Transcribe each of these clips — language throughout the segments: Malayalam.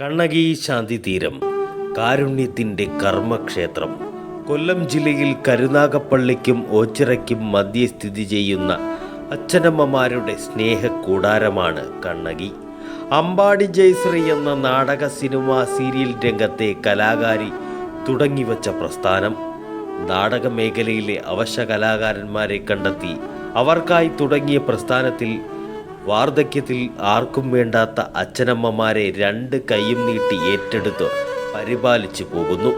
കണ്ണകി ശാന്തി തീരം കാരുണ്യത്തിന്റെ കർമ്മക്ഷേത്രം. കൊല്ലം ജില്ലയിൽ കരുനാഗപ്പള്ളിക്കും ഓച്ചിറയ്ക്കും മധ്യ സ്ഥിതി ചെയ്യുന്ന അച്ഛനമ്മമാരുടെ സ്നേഹ കൂടാരമാണ് കണ്ണകി. അമ്പാടി ജയശ്രീ എന്ന നാടക സിനിമ സീരിയൽ രംഗത്തെ കലാകാരി തുടങ്ങിവച്ച പ്രസ്ഥാനം. നാടക മേഖലയിലെ അവശ കലാകാരന്മാരെ കണ്ടെത്തി അവർക്കായി തുടങ്ങിയ പ്രസ്ഥാനത്തിൽ വാർദ്ധക്യത്തിൽ ആർക്കും വേണ്ടാത്ത അച്ഛനമ്മമാരെ രണ്ട് കൈയും നീട്ടി ഏറ്റെടുത്ത് പരിപാലിച്ചു പോകുന്നു.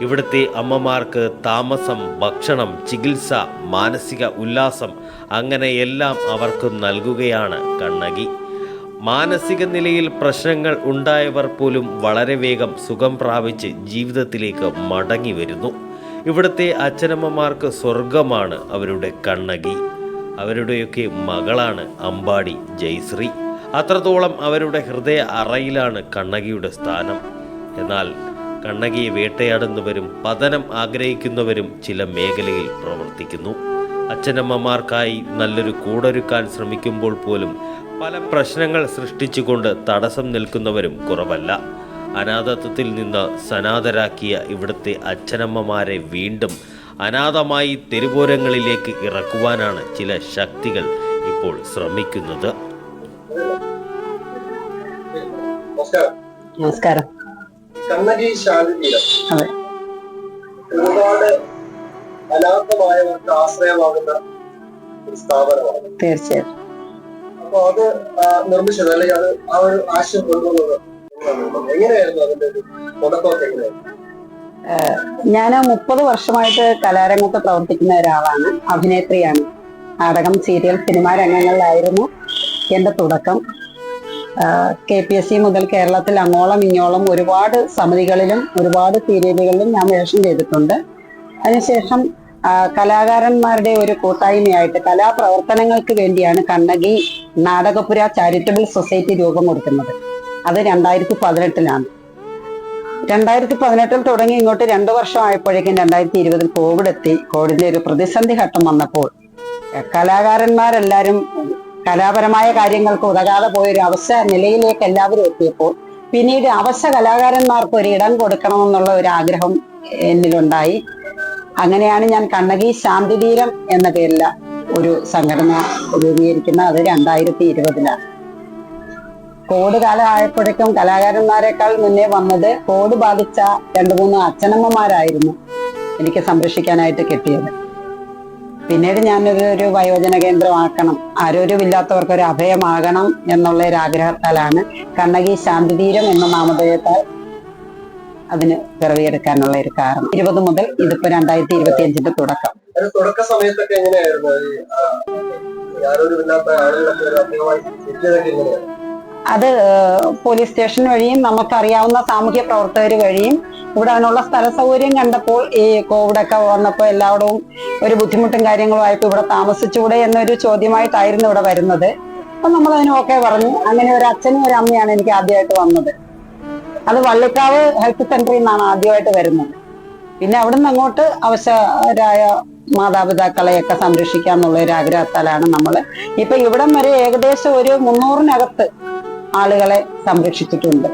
ഇവിടുത്തെ അമ്മമാർക്ക് താമസം ഭക്ഷണം ചികിത്സ മാനസിക ഉല്ലാസം അങ്ങനെ എല്ലാം അവർക്ക് നൽകുകയാണ് കണ്ണകി. മാനസിക നിലയിൽ പ്രശ്നങ്ങൾ ഉണ്ടായവർ പോലും വളരെ വേഗം സുഖം പ്രാപിച്ച് ജീവിതത്തിലേക്ക് മടങ്ങി വരുന്നു. ഇവിടുത്തെ അച്ഛനമ്മമാർക്ക് സ്വർഗമാണ് അവരുടെ കണ്ണകി. അവരുടെയൊക്കെ മകളാണ് അമ്പാടി ജയശ്രീ. അത്രത്തോളം അവരുടെ ഹൃദയ അറയിലാണ് കണ്ണകിയുടെ സ്ഥാനം. എന്നാൽ കണ്ണകിയെ വേട്ടയാടുന്നവരും പതനം ആഗ്രഹിക്കുന്നവരും ചില മേഖലയിൽ പ്രവർത്തിക്കുന്നു. അച്ഛനമ്മമാർക്കായി നല്ലൊരു കൂടൊരുക്കാൻ ശ്രമിക്കുമ്പോൾ പോലും പല പ്രശ്നങ്ങൾ സൃഷ്ടിച്ചുകൊണ്ട് തടസ്സം നിൽക്കുന്നവരും കുറവല്ല. അനാഥത്വത്തിൽ നിന്ന് സനാഥരാക്കിയ ഇവിടുത്തെ അച്ഛനമ്മമാരെ വീണ്ടും അനാഥമായി തെരുവോരങ്ങളിലേക്ക് ഇറക്കുവാനാണ് ചില ശക്തികൾ ഇപ്പോൾ ശ്രമിക്കുന്നത്. നമസ്കാരം. നമസ്കാരം. കണ്ണകി ശാന്തിതീരം അതെ. ഒരുപാട് അനാഥമായവർക്ക് ആശ്രയമാകുന്ന ഒരു സ്ഥാപനമാണ്. തീർച്ചയായിട്ടും. അപ്പൊ അത് ആ, നിർമ്മിച്ചത് അല്ലെങ്കിൽ അത് ആ ഒരു ആശയം കൊണ്ടുവന്നത് എങ്ങനെയായിരുന്നു? എങ്ങനെയായിരുന്നു അതിന്റെ ഒരു തുടക്കമൊക്കെ എങ്ങനെയായിരുന്നു? ഞാൻ മുപ്പത് വർഷമായിട്ട് കലാരംഗത്ത് പ്രവർത്തിക്കുന്ന ഒരാളാണ് അഭിനേത്രിയാണ്. നാടകം സീരിയൽ സിനിമാ രംഗങ്ങളിലായിരുന്നു എന്റെ തുടക്കം. കെ പി എസ് സി മുതൽ കേരളത്തിൽ അങ്ങോളം ഇങ്ങോളം ഒരുപാട് സമിതികളിലും ഒരുപാട് സീരിയലുകളിലും ഞാൻ വേഷം ചെയ്തിട്ടുണ്ട്. അതിനുശേഷം കലാകാരന്മാരുടെ ഒരു കൂട്ടായ്മയായിട്ട് കലാപ്രവർത്തനങ്ങൾക്ക് വേണ്ടിയാണ് കണ്ണകി നാടകപുര ചാരിറ്റബിൾ സൊസൈറ്റി രൂപം കൊടുക്കുന്നത്. അത് രണ്ടായിരത്തി പതിനെട്ടിലാണ്. രണ്ടായിരത്തി പതിനെട്ടിൽ തുടങ്ങി ഇങ്ങോട്ട് രണ്ടു വർഷം ആയപ്പോഴേക്കും രണ്ടായിരത്തി ഇരുപതിൽ കോവിഡ് എത്തി കോവിഡിന്റെ ഒരു പ്രതിസന്ധി ഘട്ടം വന്നപ്പോൾ കലാകാരന്മാരെല്ലാവരും കലാപരമായ കാര്യങ്ങൾക്ക് ഉതകാതെ പോയൊരു അവസ്ഥ നിലയിലേക്ക് എല്ലാവരും എത്തിയപ്പോൾ പിന്നീട് അവശ കലാകാരന്മാർക്ക് ഒരു ഇടം കൊടുക്കണമെന്നുള്ള ഒരു ആഗ്രഹം എന്നിലുണ്ടായി. അങ്ങനെയാണ് ഞാൻ കണ്ണകി ശാന്തിതീരം എന്ന പേരിൽ ഒരു സംഘടന രൂപീകരിക്കുന്നത്. അത് രണ്ടായിരത്തി ഇരുപതിലാണ് കോവിഡ് കാലമായപ്പോഴേക്കും കലാകാരന്മാരെക്കാൾ മുന്നേ വന്നത് കോവിഡ് ബാധിച്ച രണ്ടു മൂന്ന് അച്ഛനമ്മമാരായിരുന്നു എനിക്ക് സംരക്ഷിക്കാനായിട്ട് കിട്ടിയത്. പിന്നീട് ഞാനൊരു ഒരു വയോജന കേന്ദ്രമാക്കണം ആരോഗ്യമില്ലാത്തവർക്ക് ഒരു അഭയമാകണം എന്നുള്ള ഒരു ആഗ്രഹത്താലാണ് കണ്ണകി ശാന്തിതീരം എന്ന നാമധേയത്താൽ അതിന് പിറവിയെടുക്കാനുള്ള ഒരു കാരണം. ഇരുപത് മുതൽ ഇതിപ്പോ രണ്ടായിരത്തി ഇരുപത്തി അഞ്ചിന്റെ തുടക്കം തുടക്ക സമയത്തൊക്കെ എങ്ങനെയായിരുന്നു? അത് പോലീസ് സ്റ്റേഷൻ വഴിയും നമുക്കറിയാവുന്ന സാമൂഹ്യ പ്രവർത്തകർ വഴിയും ഇവിടെ അതിനുള്ള സ്ഥല സൗകര്യം കണ്ടപ്പോൾ ഈ കോവിഡൊക്കെ വന്നപ്പോൾ എല്ലാവരും ഒരു ബുദ്ധിമുട്ടും കാര്യങ്ങളും ആയിട്ട് ഇവിടെ താമസിച്ചുകൂടെ എന്നൊരു ചോദ്യമായിട്ടായിരുന്നു ഇവിടെ വരുന്നത്. അപ്പൊ നമ്മൾ അതിന് ഓക്കെ പറഞ്ഞു. അങ്ങനെ ഒരു അച്ഛനും ഒരു അമ്മയാണ് എനിക്ക് ആദ്യമായിട്ട് വന്നത്. അത് വള്ളിക്കാവ് ഹെൽത്ത് സെന്ററിൽ നിന്നാണ് ആദ്യമായിട്ട് വരുന്നത്. പിന്നെ അവിടുന്ന് അങ്ങോട്ട് അവശരായ മാതാപിതാക്കളെയൊക്കെ സംരക്ഷിക്കാന്നുള്ള ഒരു ആഗ്രഹത്താലാണ് നമ്മൾ ഇപ്പൊ ഇവിടം വരെ ഏകദേശം ഒരു മുന്നൂറിനകത്ത് ആളുകളെ സംരക്ഷിച്ചിട്ടുണ്ട്.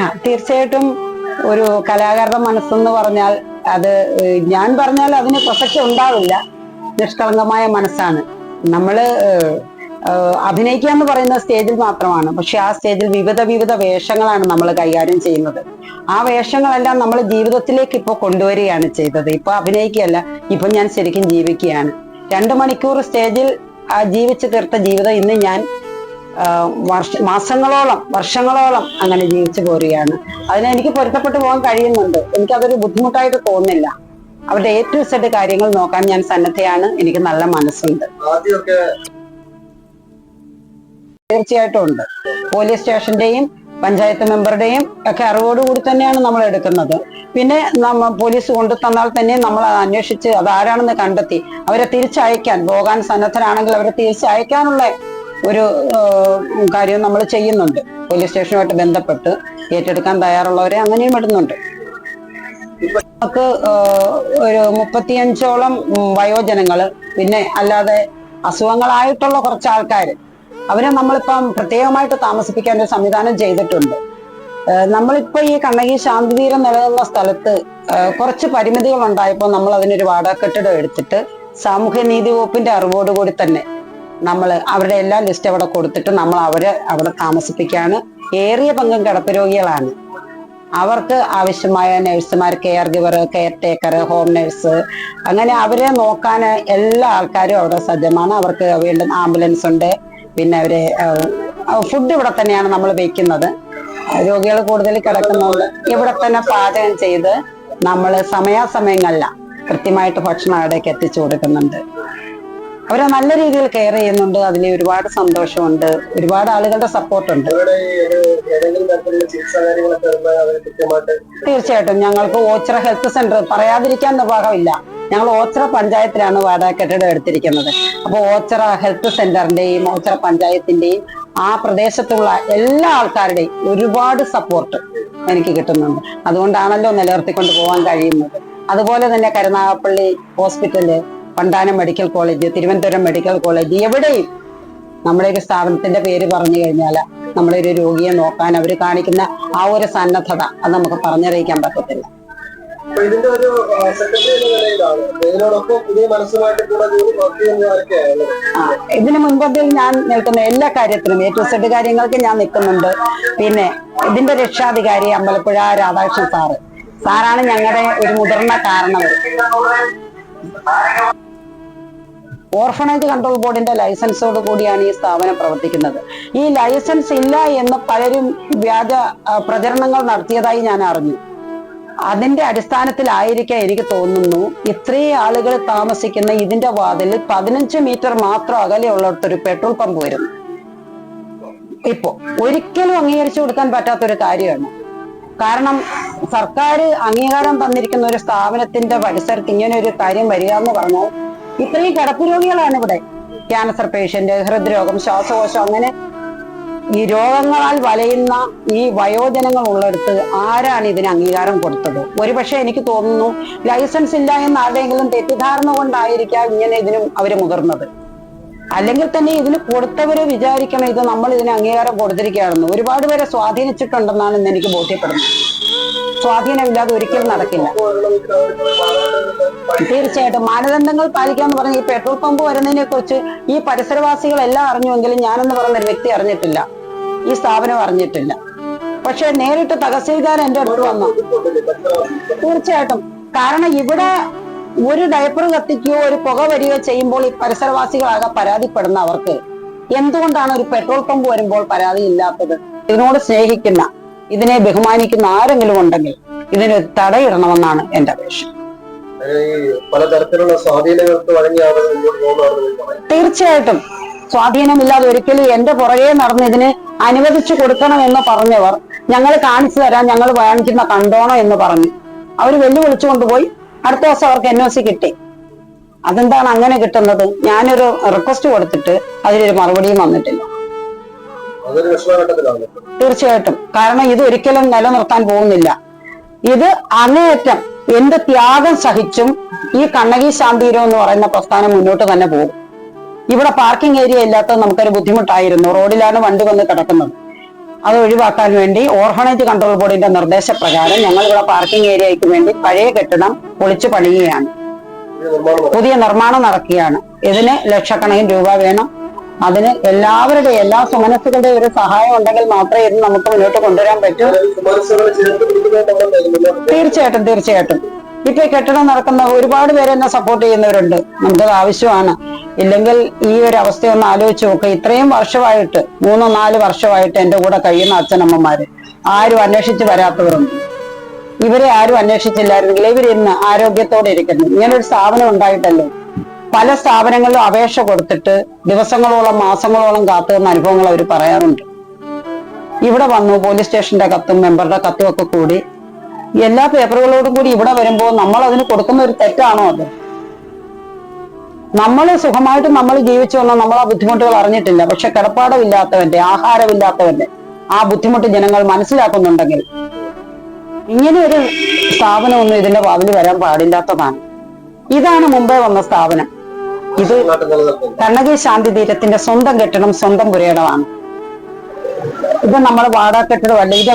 ആ തീർച്ചയായിട്ടും ഒരു കലാകാരന്റെ മനസ്സെന്ന് പറഞ്ഞാൽ അത് ഞാൻ പറഞ്ഞാൽ അതിന് പ്രസക്തി ഉണ്ടാവില്ല. നിഷ്കളങ്കമായ മനസ്സാണ്. നമ്മൾ അഭിനയിക്കുക എന്ന് പറയുന്നത് സ്റ്റേജിൽ മാത്രമാണ്. പക്ഷെ ആ സ്റ്റേജിൽ വിവിധ വിവിധ വേഷങ്ങളാണ് നമ്മൾ കൈകാര്യം ചെയ്യുന്നത്. ആ വേഷങ്ങളെല്ലാം നമ്മൾ ജീവിതത്തിലേക്ക് ഇപ്പോൾ കൊണ്ടുവരികയാണ് ചെയ്തത്. ഇപ്പൊ അഭിനയിക്കുകയല്ല ഇപ്പൊ ഞാൻ ശരിക്കും ജീവിക്കുകയാണ്. രണ്ട് മണിക്കൂർ സ്റ്റേജിൽ ആ ജീവിച്ചു തീർത്ത ജീവിതം ഇന്ന് ഞാൻ വർഷ മാസങ്ങളോളം വർഷങ്ങളോളം അങ്ങനെ ജീവിച്ചു പോരുകയാണ്. അതിനെ എനിക്ക് പൊരുത്തപ്പെട്ടു പോകാൻ കഴിയുന്നുണ്ട്. എനിക്കതൊരു ബുദ്ധിമുട്ടായിട്ട് തോന്നുന്നില്ല. അവരുടെ എ ടു സെഡ് കാര്യങ്ങൾ നോക്കാൻ ഞാൻ സന്നദ്ധയാണ്. എനിക്ക് നല്ല മനസ്സുണ്ട്. തീർച്ചയായിട്ടും ഉണ്ട്. പോലീസ് സ്റ്റേഷന്റെയും പഞ്ചായത്ത് മെമ്പറുടെയും ഒക്കെ അറിവോടുകൂടി തന്നെയാണ് നമ്മൾ എടുക്കുന്നത്. പിന്നെ നമ്മ പോലീസ് കൊണ്ടു തന്നാൽ തന്നെ നമ്മൾ അന്വേഷിച്ച് അത് ആരാണെന്ന് കണ്ടെത്തി. അവരെ തിരിച്ചയക്കാൻ പോകാൻ സന്നദ്ധരാണെങ്കിൽ അവരെ തിരിച്ചയക്കാനുള്ള ഒരു കാര്യം നമ്മൾ ചെയ്യുന്നുണ്ട്. പോലീസ് സ്റ്റേഷനുമായിട്ട് ബന്ധപ്പെട്ട് ഏറ്റെടുക്കാൻ തയ്യാറുള്ളവരെ അങ്ങനെയും ഇടുന്നുണ്ട്. നമുക്ക് ഒരു മുപ്പത്തിയഞ്ചോളം വയോജനങ്ങൾ പിന്നെ അല്ലാതെ അസുഖങ്ങളായിട്ടുള്ള കുറച്ച് ആൾക്കാർ അവരെ നമ്മളിപ്പം പ്രത്യേകമായിട്ട് താമസിപ്പിക്കാൻ ഒരു സംവിധാനം ചെയ്തിട്ടുണ്ട്. നമ്മളിപ്പോ ഈ കണ്ണകി ശാന്തിതീരം നിലനിന്ന സ്ഥലത്ത് കുറച്ച് പരിമിതികൾ ഉണ്ടായപ്പോൾ നമ്മൾ അതിനൊരു വാടക കെട്ടിടം എടുത്തിട്ട് സാമൂഹ്യനീതി വകുപ്പിന്റെ അറിവോടുകൂടി തന്നെ നമ്മൾ അവരുടെ എല്ലാ ലിസ്റ്റ് അവിടെ കൊടുത്തിട്ട് നമ്മൾ അവരെ അവിടെ താമസിപ്പിക്കുകയാണ് ഏറിയ പങ്കും കിടപ്പ് രോഗികളാണ്. അവർക്ക് ആവശ്യമായ നഴ്സുമാർ care giver care taker home nurse അങ്ങനെ അവരെ നോക്കാൻ എല്ലാ ആൾക്കാരും അവിടെ സജ്ജമാണ്. അവർക്ക് വീണ്ടും ആംബുലൻസ് ഉണ്ട് പിന്നെ അവരെ ഫുഡ് ഇവിടെ തന്നെയാണ് നമ്മൾ വെക്കുന്നത്. രോഗികൾ കൂടുതൽ കിടക്കുന്നതുകൊണ്ട് ഇവിടെ തന്നെ പാചകം ചെയ്ത് നമ്മൾ സമയാസമയങ്ങളില കൃത്യമായിട്ട് ഭക്ഷണം അവിടേക്ക് എത്തിച്ചു കൊടുക്കുന്നുണ്ട്. അവരെ നല്ല രീതിയിൽ കെയർ ചെയ്യുന്നുണ്ട്. അതിൽ ഒരുപാട് സന്തോഷമുണ്ട്. ഒരുപാട് ആളുകളുടെ സപ്പോർട്ടുണ്ട് തീർച്ചയായിട്ടും ഞങ്ങൾക്ക് ഓച്ചിറ ഹെൽത്ത് സെന്റർ പറയാതിരിക്കാൻ നിർവാഹമില്ല. ഞങ്ങൾ ഓച്ചറ പഞ്ചായത്തിലാണ് വാടക കെട്ടിടം എടുത്തിരിക്കുന്നത്. അപ്പോൾ ഓച്ചറ ഹെൽത്ത് സെന്ററിന്റെയും ഓച്ചറ പഞ്ചായത്തിന്റെയും ആ പ്രദേശത്തുള്ള എല്ലാ ആൾക്കാരുടെയും ഒരുപാട് സപ്പോർട്ട് എനിക്ക് കിട്ടുന്നുണ്ട്. അതുകൊണ്ടാണല്ലോ നിലനിർത്തിക്കൊണ്ട് പോകാൻ കഴിയുന്നത്. അതുപോലെ തന്നെ Karunagappally hospital Pandanam medical college Thiruvananthapuram medical college എവിടെയും നമ്മുടെ ഒരു സ്ഥാപനത്തിന്റെ പേര് പറഞ്ഞു കഴിഞ്ഞാൽ നമ്മളൊരു രോഗിയെ നോക്കാൻ അവർ കാണിക്കുന്ന ആ ഒരു സന്നദ്ധത അത് നമുക്ക് പറഞ്ഞറിയിക്കാൻ പറ്റത്തില്ല. അപ്പൊ ഇതിന്റെ ഒരു സെക്രട്ടറി എന്ന നിലയിലാണ്. മനസ്സുമായിട്ട് കൂടെ ഇതിന് മുൻപന്തിൽ ഞാൻ നിൽക്കുന്ന എല്ലാ കാര്യത്തിനും എ ടു സെഡ് കാര്യങ്ങൾക്ക് ഞാൻ നിൽക്കുന്നുണ്ട്. പിന്നെ ഇതിന്റെ രക്ഷാധികാരി അമ്പലപ്പുഴ രാധാകൃഷ്ണൻ സാറ്. സാറാണ് ഞങ്ങളുടെ ഒരു മുതിർന്ന കാരണം ഓർഫണേജ് കൺട്രോൾ ബോർഡിന്റെ ലൈസൻസോട് കൂടിയാണ് ഈ സ്ഥാപനം പ്രവർത്തിക്കുന്നത്. ഈ ലൈസൻസ് ഇല്ല എന്ന് പലരും വ്യാജ പ്രചരണങ്ങൾ നടത്തിയതായി ഞാൻ അറിഞ്ഞു. അതിന്റെ അടിസ്ഥാനത്തിലായിരിക്കാം എനിക്ക് തോന്നുന്നു ഇത്രയും ആളുകൾ താമസിക്കുന്ന ഇതിന്റെ വാതിൽ പതിനഞ്ച് മീറ്റർ മാത്രം അകലെ അകലെയുള്ളിടത്തൊരു പെട്രോൾ പമ്പ് വരും. ഇപ്പോ ഒരിക്കലും അംഗീകരിച്ചു കൊടുക്കാൻ പറ്റാത്തൊരു കാര്യമാണ്. കാരണം സർക്കാർ അംഗീകാരം തന്നിരിക്കുന്ന ഒരു സ്ഥാപനത്തിന്റെ പരിസരത്ത് ഇങ്ങനെ ഒരു കാര്യം വരിക എന്ന് പറഞ്ഞാൽ ഇത്രയും കിടപ്പ് രോഗികളാണ് ഇവിടെ. ക്യാൻസർ പേഷ്യന്റ് ഹൃദ്രോഗം ശ്വാസകോശം അങ്ങനെ ഈ രോഗങ്ങളാൽ വലയുന്ന ഈ വയോജനങ്ങൾ ഉള്ളിടത്ത് ആരാണ് ഇതിന് അംഗീകാരം കൊടുത്തത്? ഒരുപക്ഷെ എനിക്ക് തോന്നുന്നു ലൈസൻസ് ഇല്ല എന്ന് ആരുടെയെങ്കിലും തെറ്റിദ്ധാരണ കൊണ്ടായിരിക്കാം ഇങ്ങനെ ഇതിനും അവർ മുതിർന്നത്. അല്ലെങ്കിൽ തന്നെ ഇതിന് കൊടുത്തവര് വിചാരിക്കണം ഇത് നമ്മൾ ഇതിന് അംഗീകാരം കൊടുത്തിരിക്കുകയാണെന്ന്. ഒരുപാട് പേരെ സ്വാധീനിച്ചിട്ടുണ്ടെന്നാണ് ഇന്ന് എനിക്ക് ബോധ്യപ്പെടുന്നത്. സ്വാധീനമില്ലാതെ ഒരിക്കലും നടക്കില്ല. തീർച്ചയായിട്ടും മാനദണ്ഡങ്ങൾ പാലിക്കാന്ന് പറഞ്ഞ ഈ പെട്രോൾ പമ്പ് വരുന്നതിനെ കുറിച്ച് ഈ പരിസരവാസികൾ എല്ലാം അറിഞ്ഞുവെങ്കിലും ഞാനെന്ന് പറയുന്ന ഒരു വ്യക്തി അറിഞ്ഞിട്ടില്ല. ഈ സ്ഥാപനം അറിഞ്ഞിട്ടില്ല. പക്ഷെ നേരിട്ട് തഹസീൽദാർ എന്റെ അടുത്ത് വന്നു. തീർച്ചയായിട്ടും. കാരണം ഇവിടെ ഒരു ഡയപ്പർ കത്തിക്കുകയോ ഒരു പുക വരികയോ ചെയ്യുമ്പോൾ ഈ പരിസരവാസികളാകെ പരാതിപ്പെടുന്ന അവർക്ക് എന്തുകൊണ്ടാണ് ഒരു പെട്രോൾ പമ്പ് വരുമ്പോൾ പരാതി ഇല്ലാത്തത്? ഇതിനോട് സ്നേഹിക്കുന്ന ഇതിനെ ബഹുമാനിക്കുന്ന ആരെങ്കിലും ഉണ്ടെങ്കിൽ ഇതിന് തടയിടണമെന്നാണ് എന്റെ അപേക്ഷ. പലതരത്തിലുള്ള സ്വാധീനങ്ങൾക്ക് തീർച്ചയായിട്ടും. സ്വാധീനമില്ലാതെ ഒരിക്കലും എന്റെ പുറകെ നടന്ന് ഇതിന് അനുവദിച്ചു കൊടുക്കണം എന്ന് പറഞ്ഞവർ ഞങ്ങൾ കാണിച്ചു തരാൻ ഞങ്ങൾ വാങ്ങിക്കുന്ന കണ്ടോണോ എന്ന് പറഞ്ഞു. അവർ വെല്ലുവിളിച്ചു കൊണ്ടുപോയി. അടുത്ത ദിവസം അവർക്ക് എൻ ഒ സി കിട്ടി. അതെന്താണ് അങ്ങനെ കിട്ടുന്നത്? ഞാനൊരു റിക്വസ്റ്റ് കൊടുത്തിട്ട് അതിനൊരു മറുപടിയും വന്നിട്ടില്ല. തീർച്ചയായിട്ടും. കാരണം ഇത് ഒരിക്കലും നിലനിർത്താൻ പോകുന്നില്ല. ഇത് അങ്ങേയറ്റം എന്ത് ത്യാഗം സഹിച്ചും ഈ കണ്ണകി ശാന്തീരം എന്ന് പറയുന്ന പ്രസ്ഥാനം മുന്നോട്ട് തന്നെ പോകും. ഇവിടെ പാർക്കിംഗ് ഏരിയ ഇല്ലാത്തത് നമുക്കൊരു ബുദ്ധിമുട്ടായിരുന്നു. റോഡിലാണ് വണ്ടി വന്ന് കിടക്കുന്നത്. അത് ഒഴിവാക്കാൻ വേണ്ടി ഓർഫണേജ് കൺട്രോൾ ബോർഡിന്റെ നിർദ്ദേശപ്രകാരം ഞങ്ങൾ ഇവിടെ പാർക്കിംഗ് ഏരിയയ്ക്ക് വേണ്ടി പഴയ കെട്ടിടം പൊളിച്ചു പണിയുകയാണ്. പുതിയ നിർമ്മാണം നടക്കുകയാണ്. ഇതിന് ലക്ഷക്കണക്കിന് രൂപ വേണം. അതിന് എല്ലാവരുടെ എല്ലാ സുമനസ്സുകളുടെയും ഒരു സഹായം ഉണ്ടെങ്കിൽ മാത്രമേ ഇത് നമുക്ക് മുന്നോട്ട് കൊണ്ടുവരാൻ പറ്റൂ. തീർച്ചയായിട്ടും തീർച്ചയായിട്ടും. ഇപ്പൊ കെട്ടിടം നടക്കുന്ന ഒരുപാട് പേര് എന്നെ സപ്പോർട്ട് ചെയ്യുന്നവരുണ്ട്. നമുക്കത് ആവശ്യമാണ്. ഇല്ലെങ്കിൽ ഈ ഒരു അവസ്ഥ ഒന്ന് ആലോചിച്ച് നോക്കുക ഇത്രയും വർഷമായിട്ട് മൂന്നോ നാല് വർഷമായിട്ട് എന്റെ കൂടെ കഴിയുന്ന അച്ഛനമ്മമാര് ആരും അന്വേഷിച്ച് വരാത്തവരുണ്ട്. ഇവരെ ആരും അന്വേഷിച്ചില്ലായിരുന്നെങ്കിൽ ഇവരിന്ന് ആരോഗ്യത്തോടെ ഇരിക്കുന്നു. ഇങ്ങനൊരു സ്ഥാപനം ഉണ്ടായിട്ടല്ലേ? പല സ്ഥാപനങ്ങളിലും അപേക്ഷ കൊടുത്തിട്ട് ദിവസങ്ങളോളം മാസങ്ങളോളം കാത്തുനിന്ന അനുഭവങ്ങൾ അവർ പറയാറുണ്ട്. ഇവിടെ വന്നു പോലീസ് സ്റ്റേഷന്റെ കത്തും മെമ്പറുടെ കത്തും ഒക്കെ കൂടി. എല്ലാ പേപ്പറുകളോടും കൂടി ഇവിടെ വരുമ്പോൾ നമ്മൾ അതിന് കൊടുക്കുന്ന ഒരു തെറ്റാണോ അത്? നമ്മൾ സുഖമായിട്ട് നമ്മൾ ജീവിച്ചു വന്ന നമ്മൾ ആ ബുദ്ധിമുട്ടുകൾ അറിഞ്ഞിട്ടില്ല. പക്ഷെ കിടപ്പാടമില്ലാത്തവന്റെ ആഹാരമില്ലാത്തവന്റെ ആ ബുദ്ധിമുട്ട് ജനങ്ങൾ മനസ്സിലാക്കുന്നുണ്ടെങ്കിൽ ഇങ്ങനെ ഒരു സ്ഥാപനമൊന്നും ഇതിന്റെ വാതിൽ വരാൻ പാടില്ലാത്തതാണ്. ഇതാണ് മുമ്പേ വന്ന സ്ഥാപനം. ഇത് കണ്ണകി ശാന്തി തീരത്തിന്റെ സ്വന്തം കെട്ടിടം സ്വന്തം പുരയിടമാണ്. ഇത് നമ്മൾ വാടക കെട്ടിടം ഇത്